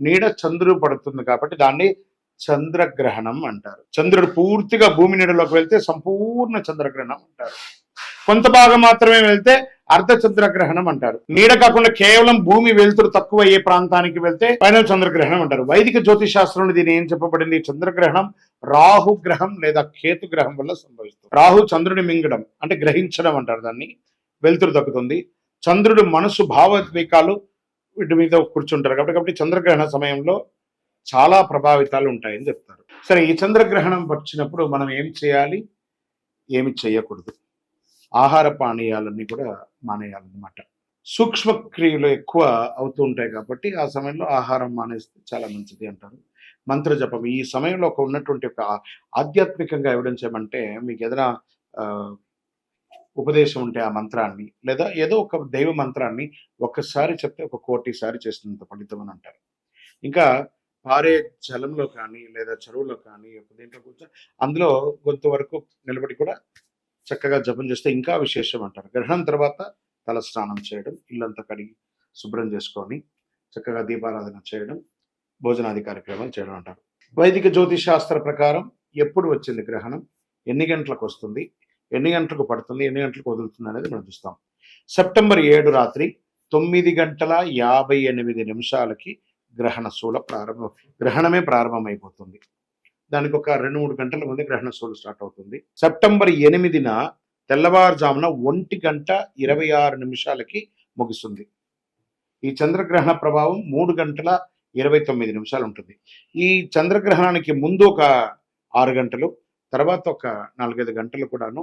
నీడ చంద్రుడు పడుతుంది కాబట్టి దాన్ని చంద్రగ్రహణం అంటారు. చంద్రుడు పూర్తిగా భూమి నీడలోకి వెళ్తే సంపూర్ణ చంద్రగ్రహణం అంటారు. కొంత భాగం మాత్రమే వెళ్తే అర్ధ చంద్రగ్రహణం అంటారు. నీడ కాకుండా కేవలం భూమి వెలుతురు తక్కువ అయ్యే ప్రాంతానికి వెళ్తే ఫైనల్ చంద్రగ్రహణం అంటారు. వైదిక జ్యోతిష్ శాస్త్రంలో దీని ఏం చెప్పబడింది? చంద్రగ్రహణం రాహు గ్రహం లేదా కేతు గ్రహం వల్ల సంభవిస్తుంది. రాహు చంద్రుని మింగడం అంటే గ్రహించడం అంటారు దాన్ని. వెలుతురు దక్కుతుంది చంద్రుడు మనసు భావోద్వేకాలు వీటి మీద కూర్చుంటారు. కాబట్టి కాబట్టి చంద్రగ్రహణ సమయంలో చాలా ప్రభావితాలు ఉంటాయని చెప్తారు. సరే ఈ చంద్రగ్రహణం వచ్చినప్పుడు మనం ఏం చేయాలి? ఏమి చేయకూడదు. ఆహార పానీయాలన్నీ కూడా మానేయాలన్నమాట. సూక్ష్మ క్రియలు ఎక్కువ అవుతూ ఉంటాయి కాబట్టి ఆ సమయంలో ఆహారం మానేస్తే చాలా మంచిది అంటారు. మంత్ర జపం ఈ సమయంలో ఒక ఉన్నటువంటి ఒక ఆధ్యాత్మికంగా ఎవిడెన్స్ ఏమంటే మీకు ఏదైనా ఉపదేశం ఉంటే ఆ మంత్రాన్ని లేదా ఏదో ఒక దైవ మంత్రాన్ని ఒక్కసారి చెప్తే ఒక కోటిసారి చేసినంత ఫలితం అని అంటారు. ఇంకా పారే జలంలో కానీ లేదా చెరువులో కానీ ఒక దీంట్లో కూర్చొని అందులో కొంత వరకు నిలబడి కూడా చక్కగా జపం చేస్తే ఇంకా విశేషం అంటారు. గ్రహణం తర్వాత తల స్నానం చేయడం ఇల్లంతా కడిగి శుభ్రం చేసుకొని చక్కగా దీపారాధన చేయడం భోజనాది కార్యక్రమాలు చేయడం అంటారు. వైదిక జ్యోతిష్ శాస్త్ర ప్రకారం ఎప్పుడు వచ్చింది గ్రహణం? ఎన్ని గంటలకు వస్తుంది? ఎన్ని గంటలకు పడుతుంది ఎన్ని గంటలకు వదులుతుంది అనేది మనం చూస్తాం. సెప్టెంబర్ ఏడు రాత్రి తొమ్మిది గంటల యాభై ఎనిమిది నిమిషాలకి గ్రహణ శూల ప్రారంభం గ్రహణమే ప్రారంభమైపోతుంది. దానికి ఒక రెండు మూడు గంటల ముందే గ్రహణ శూలు స్టార్ట్ అవుతుంది. సెప్టెంబర్ ఎనిమిదిన తెల్లవారుజామున ఒంటి గంట ఇరవై ఆరు నిమిషాలకి ముగుస్తుంది. ఈ చంద్రగ్రహణ ప్రభావం మూడు గంటల ఇరవై తొమ్మిది నిమిషాలు ఉంటుంది. ఈ చంద్రగ్రహణానికి ముందు ఒక ఆరు గంటలు తర్వాత ఒక నాలుగైదు గంటలు కూడాను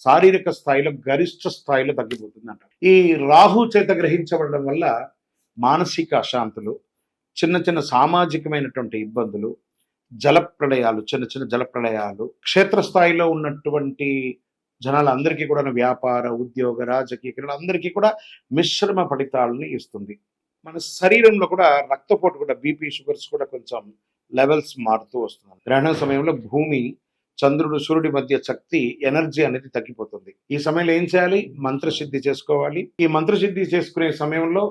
శారీరక స్థాయిలో గరిష్ట స్థాయిలో తగ్గిపోతుంది అంటారు ఈ రాహు చేత గ్రహించబడడం వల్ల మానసిక అశాంతులు చిన్న చిన్న సామాజికమైనటువంటి ఇబ్బందులు జలప్రళయాలు చిన్న చిన్న జలప్రళయాలు క్షేత్రస్థాయిలో ఉన్నటువంటి జనాలందరికీ కూడా వ్యాపార ఉద్యోగ రాజకీయ క్రీడలు అందరికీ కూడా మిశ్రమ ఫలితాలని ఇస్తుంది. మన శరీరంలో కూడా రక్తపోటు కూడా బీపీ షుగర్స్ కూడా కొంచెం లెవెల్స్ మారుతూ వస్తుంది గ్రహణ సమయంలో భూమి చంద్రుడు సూర్యుడి మధ్య శక్తి ఎనర్జీ అనేది తగ్గిపోతుంది. ఈ సమయంలో ఏం చేయాలి? మంత్రసిద్ధి చేసుకోవాలి. ఈ మంత్రసిద్ధి చేసుకునే సమయంలో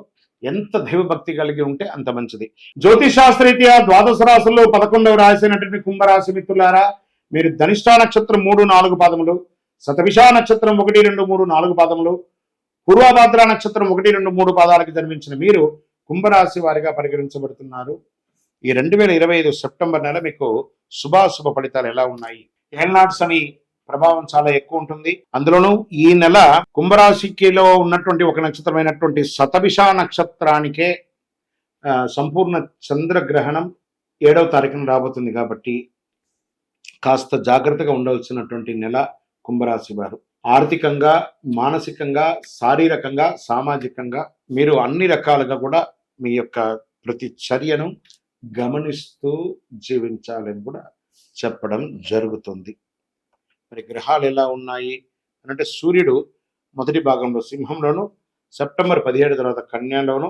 ఎంత దైవభక్తి కలిగి ఉంటే అంత మంచిది. జ్యోతిషాస్త్రరీత్యా ద్వాదశ రాశుల్లో పదకొండవ రాశి అయినటువంటి కుంభరాశి మిత్రులారా మీరు ధనిష్టా నక్షత్రం మూడు నాలుగు పాదములు శతవిషా నక్షత్రం ఒకటి రెండు మూడు నాలుగు పాదములు పూర్వభాద్ర నక్షత్రం ఒకటి రెండు మూడు పాదాలకు జన్మించిన మీరు కుంభరాశి వారిగా పరిగణించబడుతున్నారు. ఈ రెండు వేల ఇరవై ఐదు సెప్టెంబర్ నెల మీకు శుభాశుభ ఫలితాలు ఎలా ఉన్నాయి? ఏల్నాడ్స్ అని ప్రభావం చాలా ఎక్కువ ఉంటుంది అందులోనూ ఈ నెల కుంభరాశికిలో ఉన్నటువంటి ఒక నక్షత్రమైనటువంటి శతభిష నక్షత్రానికే సంపూర్ణ చంద్రగ్రహణం ఏడవ తారీఖున రాబోతుంది కాబట్టి కాస్త జాగ్రత్తగా ఉండవలసినటువంటి నెల కుంభరాశి వారు. ఆర్థికంగా మానసికంగా శారీరకంగా సామాజికంగా మీరు అన్ని రకాలుగా కూడా మీ యొక్క ప్రతి చర్యను గమనిస్తూ జీవించాలని కూడా చెప్పడం జరుగుతుంది. మరి గ్రహాలు ఎలా ఉన్నాయి? అంటే సూర్యుడు మొదటి భాగంలో సింహంలోను సెప్టెంబర్ పదిహేడు తర్వాత కన్యలోను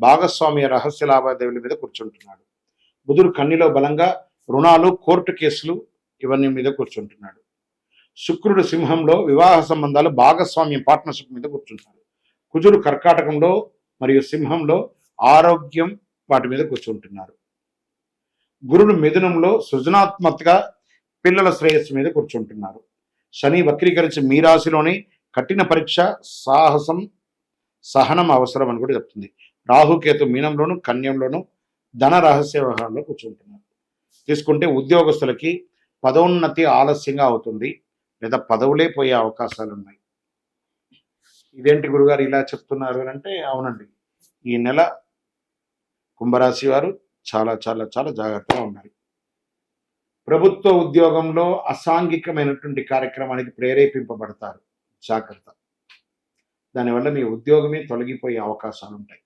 భాగస్వామ్య రహస్య లావాదేవీల మీద కూర్చుంటున్నాడు. బుధుడు కన్నిలో బలంగా రుణాలు కోర్టు కేసులు ఇవన్నీ మీద కూర్చుంటున్నాడు. శుక్రుడు సింహంలో వివాహ సంబంధాలు భాగస్వామ్యం పార్ట్నర్షిప్ మీద కూర్చుంటాడు కుజుడు కర్కాటకంలో మరియు సింహంలో ఆరోగ్యం వాటి మీద కూర్చుంటున్నారు. గురుడు మిథునంలో సృజనాత్మకగా పిల్లల శ్రేయస్సు మీద కూర్చుంటున్నారు. శని వక్రీకరించి మీ రాశిలోని కఠిన పరీక్ష సాహసం సహనం అవసరం అని కూడా చెప్తుంది. రాహుకేతు మీనంలోను కన్యంలోను ధన రహస్య వ్యవహారంలో కూర్చుంటున్నారు. తీసుకుంటే ఉద్యోగస్తులకి పదోన్నతి ఆలస్యంగా అవుతుంది లేదా పదవులే పోయే అవకాశాలు ఉన్నాయి ఇదేంటి గురుగారు ఇలా చెప్తున్నారు అంటే అవునండి. ఈ నెల కుంభరాశి వారు చాలా చాలా చాలా జాగ్రత్తగా ఉండాలి. ప్రభుత్వ ఉద్యోగంలో అసాంఘికమైనటువంటి కార్యక్రమానికి ప్రేరేపింపబడతారు. జాగ్రత్త. దానివల్ల మీ ఉద్యోగమే తొలగిపోయే అవకాశాలు ఉంటాయి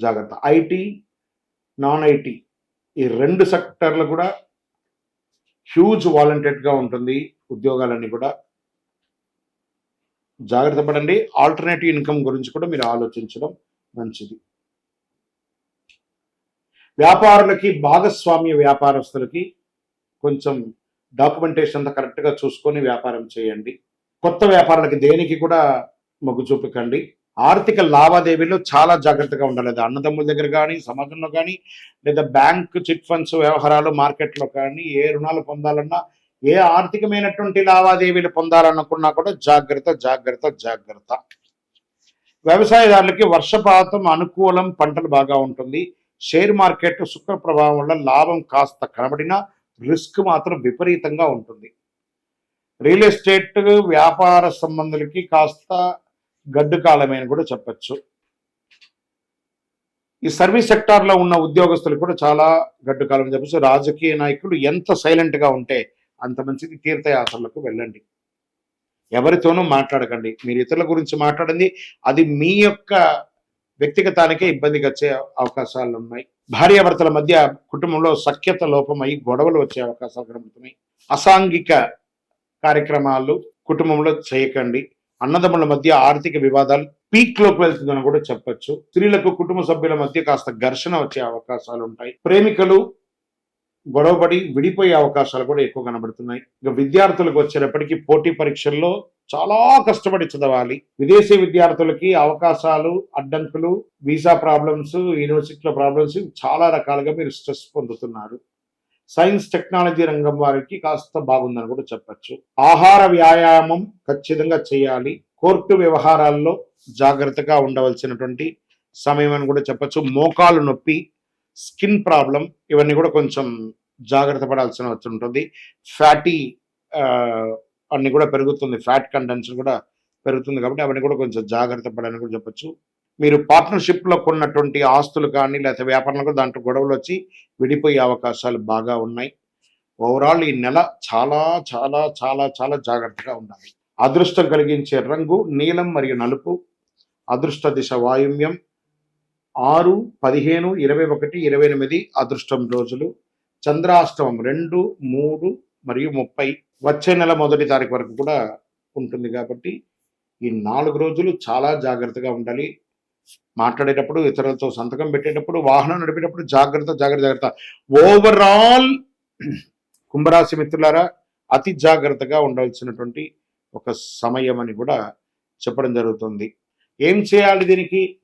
జాగ్రత్త. ఐటీ నాన్ ఐటీ ఈ రెండు సెక్టర్లు కూడా హ్యూజ్ వాలంటెడ్గా ఉంటుంది. ఉద్యోగాలన్నీ కూడా జాగ్రత్త పడండి. ఆల్టర్నేటివ్ ఇన్కమ్ గురించి కూడా మీరు ఆలోచించడం మంచిది. వ్యాపారులకి భాగస్వామ్య వ్యాపారస్తులకి కొంచెం డాక్యుమెంటేషన్ అంతా కరెక్ట్గా చూసుకొని వ్యాపారం చేయండి. కొత్త వ్యాపారులకి దేనికి కూడా మొగ్గు చూపకండి. ఆర్థిక లావాదేవీలో చాలా జాగ్రత్తగా ఉండాలి. అన్నదమ్ముల దగ్గర కానీ సమాజంలో కానీ లేదా బ్యాంక్ చిట్ ఫండ్స్ వ్యవహారాలు మార్కెట్లో కానీ ఏ రుణాలు పొందాలన్నా ఏ ఆర్థికమైనటువంటి లావాదేవీలు పొందాలనుకున్నా కూడా జాగ్రత్త జాగ్రత్త జాగ్రత్త. వ్యవసాయదారులకి వర్షపాతం అనుకూలం పంటలు బాగా ఉంటుంది. షేర్ మార్కెట్ శుక్ర ప్రభావం వల్ల లాభం కాస్త కనబడినా రిస్క్ మాత్రం విపరీతంగా ఉంటుంది. రియల్ ఎస్టేట్ వ్యాపార సంబంధులకి కాస్త గడ్డు కాలమే అని కూడా చెప్పచ్చు. ఈ సర్వీస్ సెక్టార్లో ఉన్న ఉద్యోగస్తులు కూడా చాలా గడ్డు కాలం అని చెప్పచ్చు. రాజకీయ నాయకులు ఎంత సైలెంట్గా ఉంటే అంత మంచిది. తీర్థయాత్రలకు వెళ్ళండి. ఎవరితోనూ మాట్లాడకండి. మీరు ఇతరుల గురించి మాట్లాడింది అది మీ యొక్క వ్యక్తిగతానికే ఇబ్బందికి వచ్చే అవకాశాలు ఉన్నాయి భార్యాభర్తల మధ్య కుటుంబంలో సఖ్యత లోపమై గొడవలు వచ్చే అవకాశాలు కనబడుతున్నాయి. అసాంఘిక కార్యక్రమాలు కుటుంబంలో చేయకండి. అన్నదమ్ముల మధ్య ఆర్థిక వివాదాలు పీక్లోకి వెళ్తుందని కూడా చెప్పొచ్చు. స్త్రీలకు కుటుంబ సభ్యుల మధ్య కాస్త ఘర్షణ వచ్చే అవకాశాలు ఉంటాయి ప్రేమికులు గొడవపడి విడిపోయే అవకాశాలు కూడా ఎక్కువ కనబడుతున్నాయి. ఇక విద్యార్థులకు వచ్చేటప్పటికి పోటీ పరీక్షల్లో చాలా కష్టపడి చదవాలి. విదేశీ విద్యార్థులకి అవకాశాలు అడ్డంకులు వీసా ప్రాబ్లమ్స్ యూనివర్సిటీల ప్రాబ్లమ్స్ చాలా రకాలుగా మీరు స్ట్రెస్ పొందుతున్నారు. సైన్స్ టెక్నాలజీ రంగం వారికి కాస్త బాగుందని కూడా చెప్పచ్చు. ఆహార వ్యాయామం ఖచ్చితంగా చేయాలి. కోర్టు వ్యవహారాల్లో జాగ్రత్తగా ఉండవలసినటువంటి సమయం అని కూడా చెప్పచ్చు. మోకాలు నొప్పి స్కిన్ ప్రాబ్లం ఇవన్నీ కూడా కొంచెం జాగ్రత్త పడాల్సిన వచ్చి ఉంటుంది. ఫ్యాటీ అన్ని కూడా పెరుగుతుంది. ఫ్యాట్ కంటెంట్స్ కూడా పెరుగుతుంది కాబట్టి అవన్నీ కూడా కొంచెం జాగ్రత్త పడాలని కూడా చెప్పచ్చు. మీరు పార్ట్నర్షిప్లో కొన్నటువంటి ఆస్తులు కానీ లేకపోతే వ్యాపారంలో కూడా దాంట్లో గొడవలు వచ్చి విడిపోయే అవకాశాలు బాగా ఉన్నాయి. ఓవరాల్ ఈ నెల చాలా చాలా చాలా చాలా జాగ్రత్తగా ఉండాలి. అదృష్టం కలిగించే రంగు నీలం మరియు నలుపు. అదృష్ట దిశ వాయుమ్యం. ఆరు పదిహేను ఇరవై ఒకటి ఇరవై ఎనిమిది అదృష్టం రోజులు. చంద్రాష్టమం రెండు మూడు మరియు ముప్పై వచ్చే నెల మొదటి తారీఖు వరకు కూడా ఉంటుంది కాబట్టి ఈ నాలుగు రోజులు చాలా జాగ్రత్తగా ఉండాలి. మాట్లాడేటప్పుడు ఇతరులతో సంతకం పెట్టేటప్పుడు వాహనం నడిపేటప్పుడు జాగ్రత్త జాగ్రత్త జాగ్రత్త. ఓవరాల్ కుంభరాశి మిత్రులారా అతి జాగ్రత్తగా ఉండాల్సినటువంటి ఒక సమయం అని కూడా చెప్పడం జరుగుతుంది. ఏం చేయాలి దీనికి?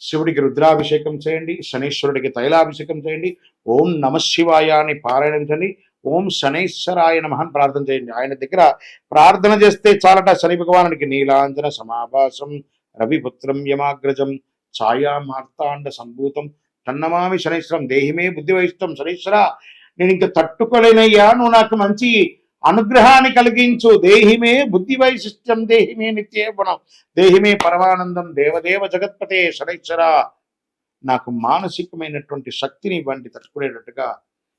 శివుడికి రుద్రాభిషేకం చేయండి శనీశ్వరుడికి తైలాభిషేకం చేయండి ఓం నమ శివాయ అని పారాయణించండి ఓం శనైశ్వరాయ నమ ప్రార్థన చేయండి. ఆయన దగ్గర ప్రార్థన చేస్తే చాలట శని భగవానుడికి నీలాంజన సమాభాసం రవిపుత్రం యమాగ్రజం ఛాయా మార్తాండ సంభూతం తన్నమామి శనైశ్వరం దేహిమే బుద్ధి వహిస్తాం శనీశ్వర నేను ఇంకా తట్టుకోలేనయ్యా నువ్వు నాకు మంచి అనుగ్రహాన్ని కలిగించు. దేహిమే బుద్ధి వైశిష్టం దేహిమే నిత్యే గుణం. దేహిమే పరమానందం దేవదేవ జగత్పతే శనైశ్వర నాకు మానసికమైనటువంటి శక్తిని ఇవ్వండి తట్టుకునేటట్టుగా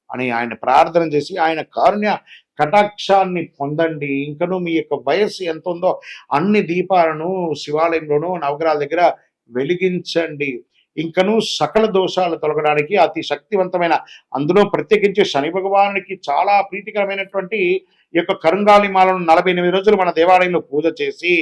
అని ఆయన ప్రార్థన చేసి ఆయన కారుణ్య కటాక్షాన్ని పొందండి. ఇంకను మీ యొక్క వయస్సు ఎంత ఉందో అన్ని దీపాలను శివాలయంలోనూ నవగ్రహాల దగ్గర వెలిగించండి. ఇంకను సకల దోషాలు తొలగడానికి అతి శక్తివంతమైన అందులో ప్రత్యేకించి శని భగవానునికి చాలా ప్రీతికరమైనటువంటి ఈ యొక్క కరుంగాలిమాలను నలభై ఎనిమిది రోజులు మన దేవాలయంలో పూజ చేసి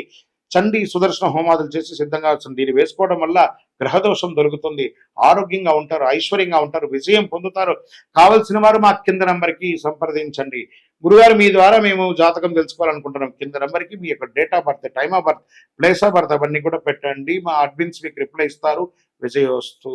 చండీ సుదర్శన హోమాదులు చేసి సిద్ధంగా వస్తుంది దీన్ని వేసుకోవడం వల్ల గ్రహదోషం దొరుకుతుంది. ఆరోగ్యంగా ఉంటారు ఐశ్వర్యంగా ఉంటారు విజయం పొందుతారు. కావలసిన వారు మా కింద నంబర్కి సంప్రదించండి. గురుగారు మీ ద్వారా మేము జాతకం తెలుసుకోవాలనుకుంటున్నాం. కింద నంబర్కి మీ యొక్క date of birth time of birth place of birth అవన్నీ కూడా పెట్టండి. మా అడ్మిన్స్ మీకు రిప్లై ఇస్తారు. విజయోస్తు